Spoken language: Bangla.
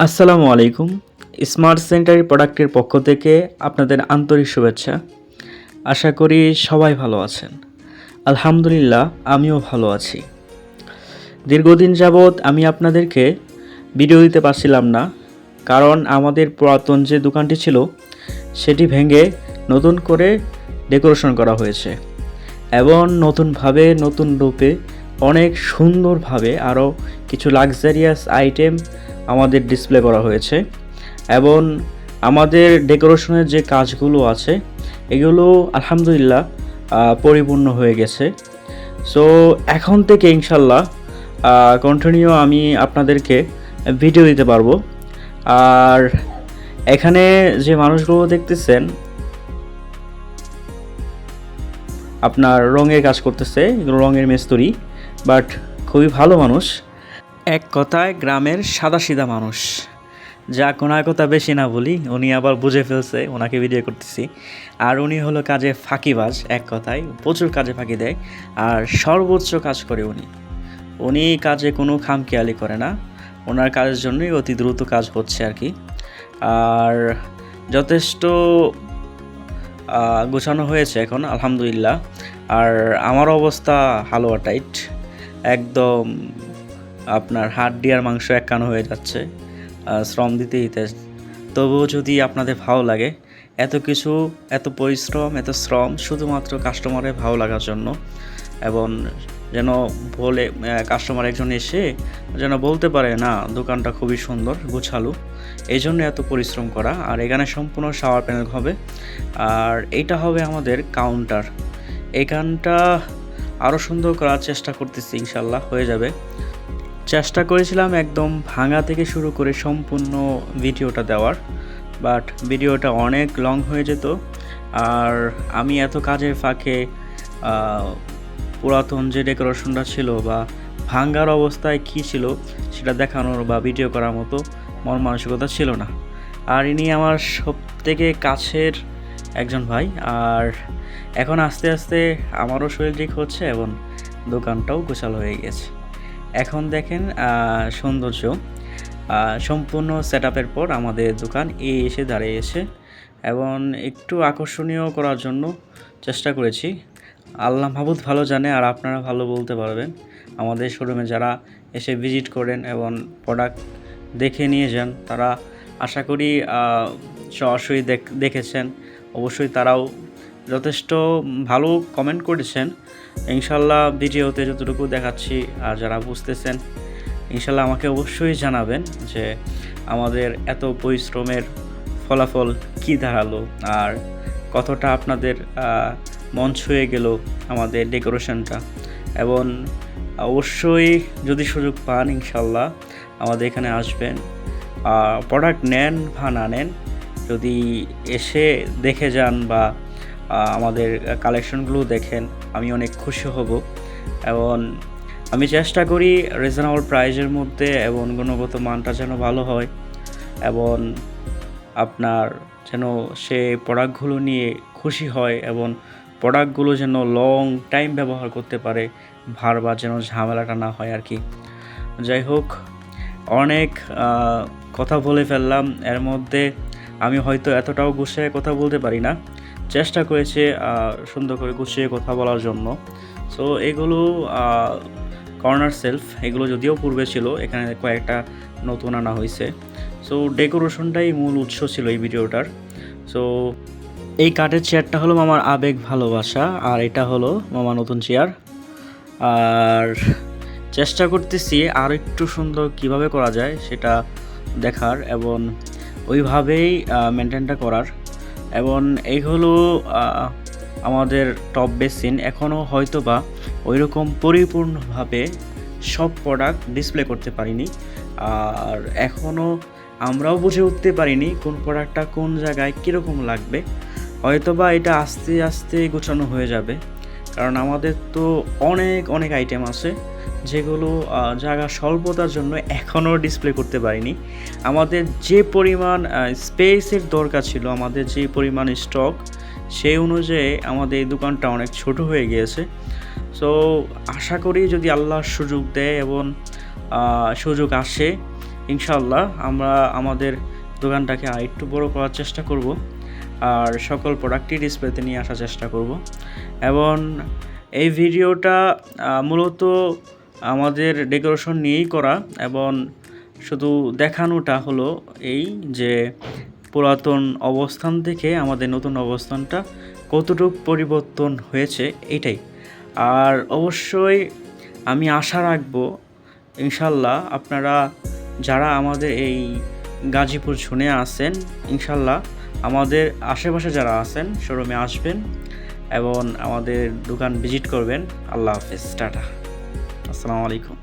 আসসালামু আলাইকুম। স্মার্ট সেন্টারি প্রোডাক্টের পক্ষ থেকে আপনাদের আন্তরিক শুভেচ্ছা। আশা করি সবাই ভালো আছেন। আলহামদুলিল্লাহ, আমিও ভালো আছি। দীর্ঘদিন যাবৎ আমি আপনাদেরকে ভিডিও দিতে পারছিলাম না, কারণ আমাদের পুরাতন যে দোকানটি ছিল, সেটি ভেঙে নতুন করে ডেকোরেশন করা হয়েছে। এবং নতুনভাবে, নতুন রূপে অনেক সুন্দরভাবে আরও কিছু লাক্সারিয়াস আইটেম আমাদের ডিসপ্লে করা হয়েছে এবং আমাদের ডেকোরেশনের যে কাজগুলো আছে, এগুলো আলহামদুলিল্লাহ পরিপূর্ণ হয়ে গেছে। সো এখন থেকে ইনশাল্লাহ কন্টিনিউ আমি আপনাদেরকে ভিডিও দিতে পারব। আর এখানে যে মানুষগুলো দেখতেছেন, আপনার রঙের কাজ করতেছে রঙের মিস্ত্রি। বাট খুবই ভালো মানুষ। এক কথায় গ্রামের সাদাসিধা মানুষ। যা কোনো কথা বেশি না বলি, উনি আবার বুঝে ফেলছে, ওনাকে ভিডিও করতেছি। আর উনি হলো কাজে ফাঁকিবাজ, এক কথায় প্রচুর কাজে ফাঁকি দেয়, আর সর্বোচ্চ কাজ করে উনি। উনি কাজে কোনো খামখেয়ালি করে না, ওনার কাজের জন্যই অতি দ্রুত কাজ হচ্ছে আর কি। আর যথেষ্ট গোছানো হয়েছে এখন, আলহামদুলিল্লাহ। আর আমার অবস্থা হালুয়া টাইট। একদম আপনার হাড্ডি আর মাংস এক কানো হয়ে যাচ্ছে শ্রম দিতে দিতে তবুও যদি আপনাদের ভালো লাগে, এত কিছু, এত পরিশ্রম, এত শ্রম শুধুমাত্র কাস্টমারের ভালো লাগার জন্য এবং যেন বলে কাস্টমার একজন এসে যেন বলতে পারে, না, দোকানটা খুবই সুন্দর, গোছালো। এই জন্য এত পরিশ্রম করা। আর এখানে সম্পূর্ণ শাওয়ার প্যানেল হবে। আর এইটা হবে আমাদের কাউন্টার এখানটা আরও সুন্দর করার চেষ্টা করতেছি, ইনশাল্লাহ, হয়ে যাবে। চেষ্টা করেছিলাম একদম ভাঙা থেকে শুরু করে সম্পূর্ণ ভিডিওটা দেওয়ার, বাট ভিডিওটা অনেক লং হয়ে যেত। আর আমি এত কাজের ফাঁকে পুরাতন যে ডেকোরেশনটা ছিল বা ভাঙ্গার অবস্থায় কী ছিল সেটা দেখানোর বা ভিডিও করার মতো মন মানসিকতা ছিল না। আর ইনি আমার সব থেকে কাছের একজন ভাই, আর এখন আস্তে আস্তে আমারও শরীর ঠিক হচ্ছে এবং দোকানটাও গোছালো হয়ে গেছে। এখন দেখেন সৌন্দর্য। সম্পূর্ণ সেট আপের পর আমাদের দোকান এ এসে দাঁড়িয়েছে এবং একটু আকর্ষণীয় করার জন্য চেষ্টা করেছি। আল্লাহ মাহবুদ ভালো জানে আর আপনারা ভালো বলতে পারবেন। আমাদের শোরুমে যারা এসে ভিজিট করেন এবং প্রোডাক্ট দেখে নিয়ে যান, তারা আশা করি সরাসরি দেখ- দেখেছেন। অবশ্যই তারাও যথেষ্ট ভালো কমেন্ট করেছেন। ইনশাল্লাহ ভিডিওতে যতটুকু দেখাচ্ছি আর যারা বুঝতেছেন, ইনশাল্লাহ আমাকে অবশ্যই জানাবেন যে আমাদের এত পরিশ্রমের ফলাফল কী দাঁড়াল আর কতটা আপনাদের মন ছুঁয়ে গেল আমাদের ডেকোরেশনটা। এবং অবশ্যই যদি সুযোগ পান ইনশাল্লাহ আমাদের এখানে আসবেন। প্রোডাক্ট নেন বা না নেন যদি এসে দেখে যান বা আমাদের কালেকশনগুলো দেখেন, আমি অনেক খুশি হব। এবং আমি চেষ্টা করি রিজনেবল প্রাইজের মধ্যে এবং গুণগত মানটা যেন ভালো হয় এবং আপনার যেন সে প্রোডাক্টগুলো নিয়ে খুশি হয় এবং প্রোডাক্টগুলো যেন লং টাইম ব্যবহার করতে পারে বারবার যেন ঝামেলাটা না হয় আর কি। যাই হোক অনেক কথা বলে ফেললাম। এর মধ্যে আমি হয়তো এতটাও গুছিয়ে কথা বলতে পারি না। চেষ্টা করেছে সুন্দর করে গুছিয়ে কথা বলার জন্য। সো এগুলো কর্নার সেলফ এগুলো যদিও পূর্বে ছিল, এখানে কয়েকটা নতুন আনা হয়েছে। সো ডেকোরেশনটাই মূল উৎস ছিল এই ভিডিওটার। সো এই কাঠের চেয়ারটা হলো মামার আবেগ ভালোবাসা, আর এটা হলো মামা নতুন চেয়ার আর চেষ্টা করতেছি আর একটু সুন্দর কীভাবে করা যায় সেটা দেখার এবং ওইভাবেই মেনটেনটা করার। এবং এইগুলো আহ, আমাদের টপ বেসিন এখনও হয়তো বা ওইরকম পরিপূর্ণভাবে সব প্রোডাক্ট ডিসপ্লে করতে পারিনি। আর এখনও আমরাও বুঝে উঠতে পারিনি কোন প্রোডাক্টটা কোন জায়গায় কীরকম লাগবে। হয়তো বা এটা আস্তে আস্তে গোছানো হয়ে যাবে। কারণ আমাদের তো অনেক অনেক আইটেম আছে যেগুলো জায়গা স্বল্পতার জন্য এখনও ডিসপ্লে করতে পারিনি। আমাদের যে পরিমাণ স্পেসের দরকার ছিল, আমাদের যে পরিমাণ স্টক সেই অনুযায়ী আমাদের এই দোকানটা অনেক ছোট হয়ে গিয়েছে। সো আশা করি যদি আল্লাহ সুযোগ দেয় এবং সুযোগ আসে ইনশাল্লাহ আমরা আমাদের দোকানটাকে একটু বড় করার চেষ্টা করব। আর সকল প্রোডাক্টই ডিসপ্লেতে নিয়ে আসার চেষ্টা করব। এবং এই ভিডিওটা মূলত আমাদের ডেকোরেশন নিয়েই করা এবং শুধু দেখানোটা হলো এই যে পুরাতন অবস্থান থেকে আমাদের নতুন অবস্থানটা কতটুকু পরিবর্তন হয়েছে, এটাই। আর অবশ্যই আমি আশা রাখব, ইনশাল্লাহ আপনারা যারা আমাদের এই গাজীপুর শুনে আসেন ইনশাল্লাহ আমাদের আশেপাশে যারা আছেন, শোরুমে আসবেন এবং আমাদের দোকান ভিজিট করবেন। আল্লাহ হাফেজ, টাটা। আসসালামু আলাইকুম।